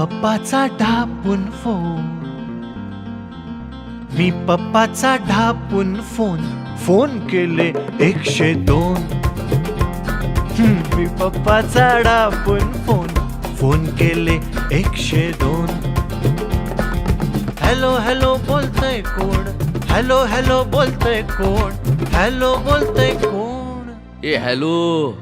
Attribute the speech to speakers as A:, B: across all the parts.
A: पप्पाचा ढापून फोन. मी पप्पाचा ढापून फोन. फोन केले एकशे दोन. मी पप्पाचा ढापून फोन. फोन केले एकशे दोन. हॅलो हॅलो बोलतय कोण? हॅलो हॅलो बोलतय कोण? हॅलो बोलतय कोण?
B: ए हॅलो.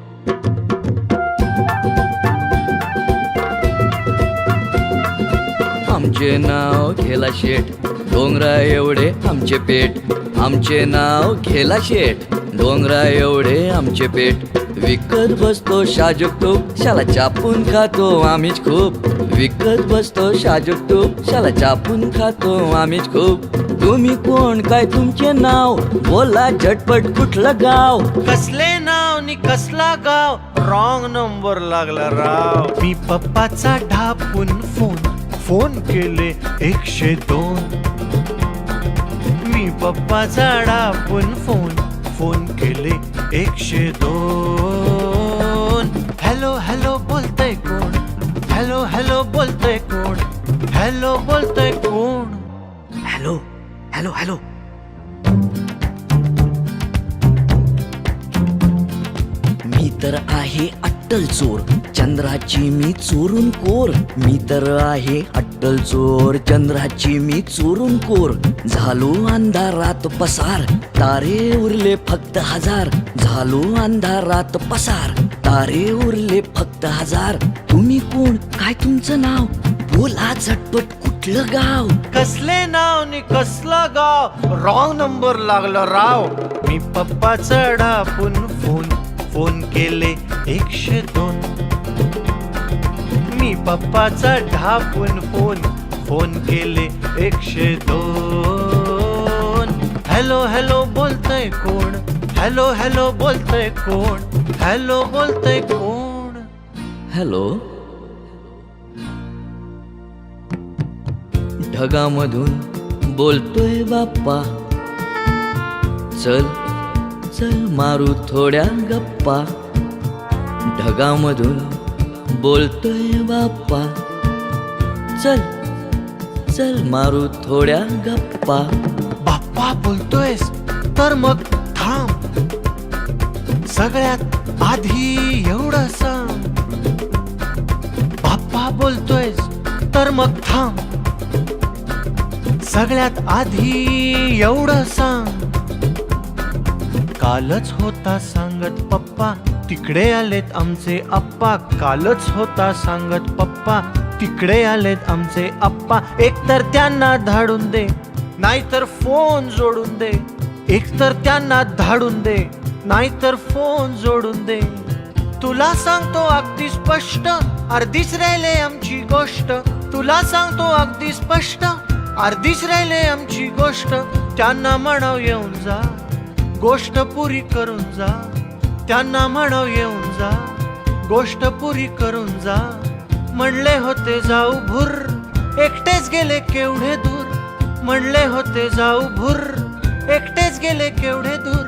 B: आमचे नाव खेला शेठ. डोंगरा एवढे आमचे पेट आमचे नाव खेला शेठ. डोंगरा एवढे आमचे पेट विकत बसतो शाजूक तूप. शाला चापून खातो आम्हीच खूप. विकत बसतो शाजूक तूप. शाला चापून खातो आम्हीच खूप. तुम्ही कोण? काय तुमचे नाव? बोला झटपट कुठलं गाव?
A: कसले नाव नि कसला गाव? रॉंग नंबर लागला राव. मी पप्पाचा ढापून फोन फोन केले एकशे दोन. मी पप्पा झाडा पण फोन फोन केले एकशे दोन. हॅलो हॅलो बोलतय कोण? हॅलो हॅलो बोलतय कोण? हॅलो बोलतय कोण?
B: Hello hello hello. मी तर आहे अट्टल चोर. चंद्राची मी चोरून कोर. मी तर आहे अट्टल चोर. चंद्राची मी चोरून कोर. झालो अंधारात पसार. तारे उरले फक्त हजार. झालो अंधारात पसार. तारे उरले फक्त हजार. तुम्ही कोण? काय तुमचं नाव? बोला झटपट कुठलं गाव?
A: कसले नाव नि कसलं गाव? रॉंग नंबर लागला राव. मी पप्पा चढा फोन फोन केले एकशे दोन. मी पप्पाचा ढापून फोन फोन केले एकशे दोन. हॅलो हॅलो बोलतय कोण? हॅलो हॅलो बोलतय कोण? हॅलो बोलतय कोण?
B: हॅलो. ढगामधून बोलतोय बाप्पा. चल. चल मारू थोड्या गप्पा. ढगामधून बोलतोय बाप्पा. चल चल मारू थोड्या गप्पा.
A: बाप्पा बोलतोयस? तर मग थांब. सगळ्यात आधी एवढं सांग. बाप्पा बोलतोयस? तर मग थांब. सगळ्यात आधी एवढं सांग. कालच होता सांगत पप्पा. तिकडे आलेत आमचे आप्पा. कालच होता सांगत पप्पा. तिकडे आलेत आमचे आप्पा. एकतर त्यांना धाडून दे नाहीतर फोन जोडून दे. एकतर त्यांना धाडून दे नाहीतर फोन जोडून दे. तुला सांगतो अगदी स्पष्ट अर्धीच राहिले आमची गोष्ट. तुला सांगतो अगदी स्पष्ट अर्धीच राहिले आमची गोष्ट. त्यांना म्हणाव येऊन जा. गोष्ट पुरी करून जा त्यांना म्हणव येऊन जा. गोष्ट पुरी करून जा. म्हणले होते जाऊ भुर एकटेच गेले केवढे दूर. म्हणले होते जाऊ भुर एकटेच गेले केवढे दूर.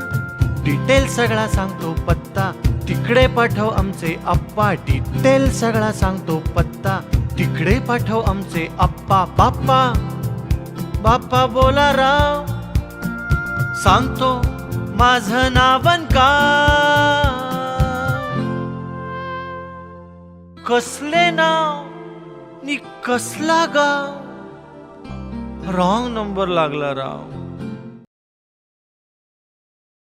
A: डिटेल सगळा सांगतो पत्ता तिकडे पाठव आमचे आप्पा. डिटेल सगळा सांगतो पत्ता तिकडे पाठव आमचे आप्पा. बाप्पा बाप्पा बोला राव. सांगतो माझं नावन का कसले नाव नि कसला गाव? रॉंग नंबर लागला राव.